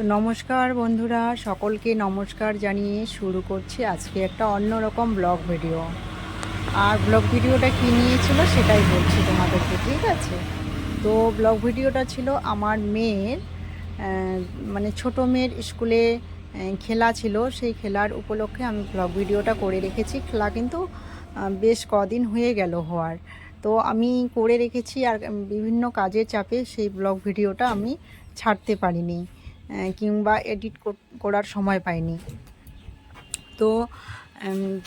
তো নমস্কার বন্ধুরা, সকলকে নমস্কার জানিয়ে শুরু করছি আজকে একটা অন্যরকম ব্লগ ভিডিও। আর ব্লগ ভিডিওটা কী নিয়েছিল সেটাই বলছি তোমাদেরকে, ঠিক আছে? তো ব্লগ ভিডিওটা ছিল আমার মেয়ের মানে ছোট মেয়ের স্কুলে খেলা ছিল। সেই খেলার উপলক্ষে আমি ব্লগ ভিডিওটা করে রেখেছি। খেলা কিন্তু বেশ কদিন হয়ে গেল হওয়ার। তো আমি করে রেখেছি আর বিভিন্ন কাজের চাপে সেই ব্লগ ভিডিওটা আমি ছাড়তে পারিনি। কিংবা এডিট করার সময় পাইনি। তো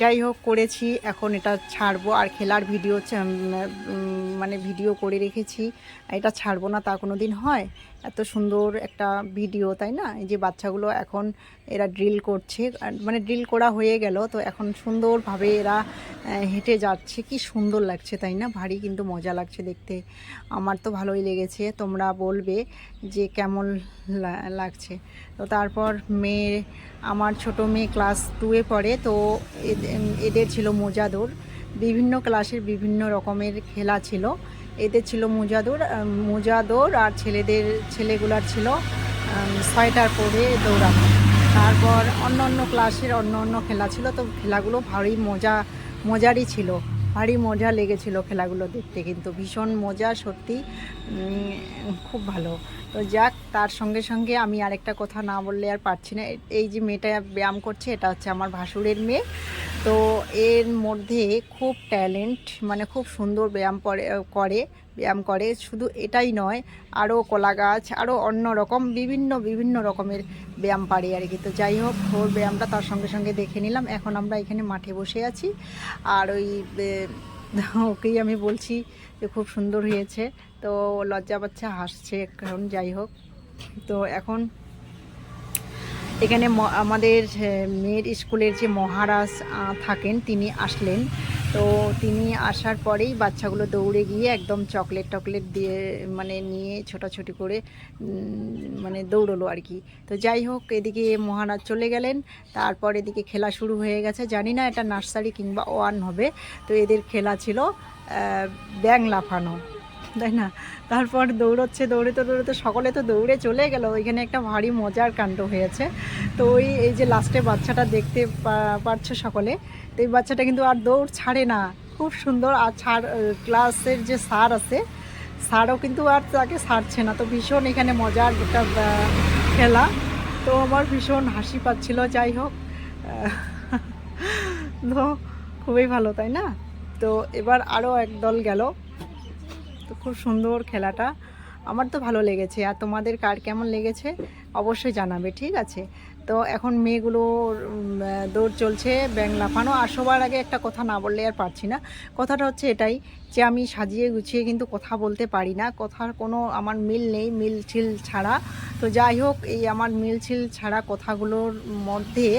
যাই হোক, করেছি। এখন এটা ছাড়বো। আর খেলার ভিডিও মানে ভিডিও করে রেখেছি। এটা ছাড়বো না, তা কোনো দিন হয়। এত সুন্দর একটা ভিডিও, তাই না? এই যে বাচ্চাগুলো এখন এরা ড্রিল করছে। মানে ড্রিল করা হয়ে গেল, তো এখন সুন্দরভাবে এরা হেঁটে যাচ্ছে। কি সুন্দর লাগছে, তাই না? ভারী কিন্তু মজা লাগছে দেখতে। আমার তো ভালোই লেগেছে। তোমরা বলবে যে কেমন লাগছে। তো তারপর মেয়ে, আমার ছোট মেয়ে ক্লাস টুয়ে পড়ে, তো এদের ছিল মোজাদৌড় বিভিন্ন ক্লাসের বিভিন্ন রকমের খেলা ছিল। এদের ছিল মোজাদৌড় মোজা দৌড় আর ছেলেদের, ছেলেগুলার ছিল সোয়েটার পরে দৌড়ানো। তারপর অন্য অন্য ক্লাসের অন্য অন্য খেলা ছিল, তো খেলাগুলো ভারী মজা, মজারই ছিল। ভারী মজা লেগেছিল খেলাগুলো দেখতে, কিন্তু ভীষণ মজা সত্যি খুব ভালো। তো যাক, তার সঙ্গে সঙ্গে আমি আরেকটা কথা না বললে আর পারছি না। এই যে মেয়েটা ব্যায়াম করছে, এটা হচ্ছে আমার ভাসুরের মেয়ে। তো এর মধ্যে খুব ট্যালেন্ট মানে খুব সুন্দর ব্যায়াম করে করে, ব্যায়াম করে। শুধু এটাই নয়, আরও কলা গাছ, আরও অন্য রকম, বিভিন্ন বিভিন্ন রকমের ব্যায়াম পারে আর কি। তো যাই হোক ওর ব্যায়ামটা তার সঙ্গে সঙ্গে দেখে নিলাম। এখন আমরা এখানে মাঠে বসে আছি। আর ওই ওকেই আমি বলছি যে খুব সুন্দর হয়েছে। তো লজ্জা বাচ্চা হাসছে, কারণ যাই হোক। তো এখন এখানে আমাদের মেয়ের স্কুলের যে মহারাজ থাকেন, তিনি আসলেন। তো তিনি আসার পরেই বাচ্চাগুলো দৌড়ে গিয়ে একদম চকলেট টকলেট দিয়ে মানে নিয়ে ছোটাছুটি করে মানে দৌড়লো আর কি। তো যাই হোক, এদিকে মহারাজ চলে গেলেন। তারপর এদিকে খেলা শুরু হয়ে গেছে। জানি না এটা নার্সারি কিংবা ওয়ান হবে। তো এদের খেলা ছিল ব্যাং লাফানো। তাই না? তারপর দৌড়চ্ছে, দৌড়তে দৌড়তে সকলে তো দৌড়ে চলে গেল। ওইখানে একটা ভারী মজার কাণ্ড হয়েছে। তো ওই, এই যে লাস্টে বাচ্চাটা দেখতে পারছ সকলে। তো এই বাচ্চাটা কিন্তু আর দৌড় ছাড়ে না। খুব সুন্দর আর ছাড় ক্লাসের যে স্যার আছে, স্যারও কিন্তু আর তাকে ছাড়ছে না। তো ভীষণ এখানে মজার একটা খেলা। তো আমার ভীষণ হাসি পাচ্ছিল, যাই হোক। তো খুবই ভালো, তাই না? তো এবার আরও একদল গেল। তো খুব সুন্দর খেলাটা। আমার তো ভালো লেগেছে। আর তোমাদের কার কেমন লেগেছে অবশ্যই জানাবে, ঠিক আছে? তো এখন মেয়েগুলোর দৌড় চলছে ব্যাং লাফানো। আর সবার আগে একটা কথা না বললে আর পারছি না। কথাটা হচ্ছে এটাই যে আমি সাজিয়ে গুছিয়ে কিন্তু কথা বলতে পারি না। কথার কোনো আমার মিল নেই, মিল ছিল ছাড়া। তো যাই হোক, এই আমার মিল ছিল ছাড়া কথাগুলোর মধ্যে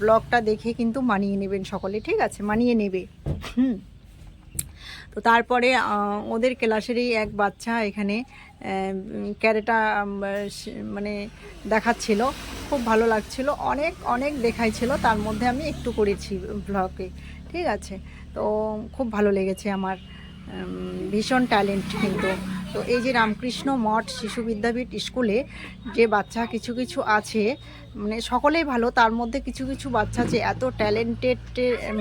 ব্লগটা দেখে কিন্তু মানিয়ে নেবেন সকলে, ঠিক আছে? মানিয়ে নেবে। হুম। তো তারপরে ওদের ক্লাসেরই এক বাচ্চা এখানে ক্যারেটা মানে দেখাচ্ছিল। খুব ভালো লাগছিল। অনেক অনেক দেখাইছিল। তার মধ্যে আমি একটু করেছি ব্লগে ঠিক আছে? তো খুব ভালো লেগেছে আমার। ভীষণ ট্যালেন্ট কিন্তু। তো এই যে রামকৃষ্ণ মঠ শিশু বিদ্যাপীঠ স্কুলে যে বাচ্চা কিছু কিছু আছে মানে সকলেই ভালো, তার মধ্যে কিছু কিছু বাচ্চা যে এত ট্যালেন্টেড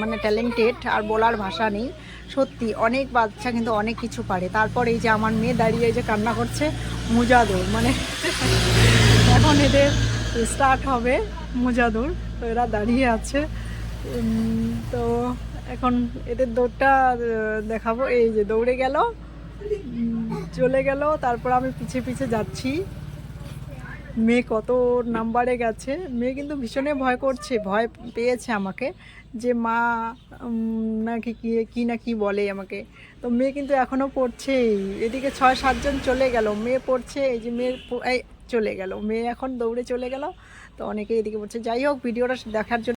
মানে ট্যালেন্টেড আর বলার ভাষা নেই, সত্যি অনেক বাচ্চা কিন্তু অনেক কিছু পারে। তারপর এই যে আমার মেয়ে দাঁড়িয়ে যে কান্না করছে, মুজাদুর মানে এখন এদের স্টার্ট হবে মুজাদুর, তো এরা দাঁড়িয়ে আছে। তো এখন এদের দৌড়টা দেখাবো। এই যে দৌড়ে গেল চলে গেল, তারপর আমি পিছে পিছে যাচ্ছি। মেয়ে কত নাম্বারে গেছে? মেয়ে কিন্তু ভীষণই ভয় করছে, ভয় পেয়েছে আমাকে যে মা নাকি কি কি না কি বলে আমাকে। তো মেয়ে কিন্তু এখনও পড়ছেই। এদিকে ছয়, সাতজন চলে গেল। মেয়ে পড়ছে, এই যে মেয়ের চলে গেল। মেয়ে এখন দৌড়ে চলে গেল। তো অনেকে এদিকে পড়ছে। যাই হোক, ভিডিওটা দেখার জন্য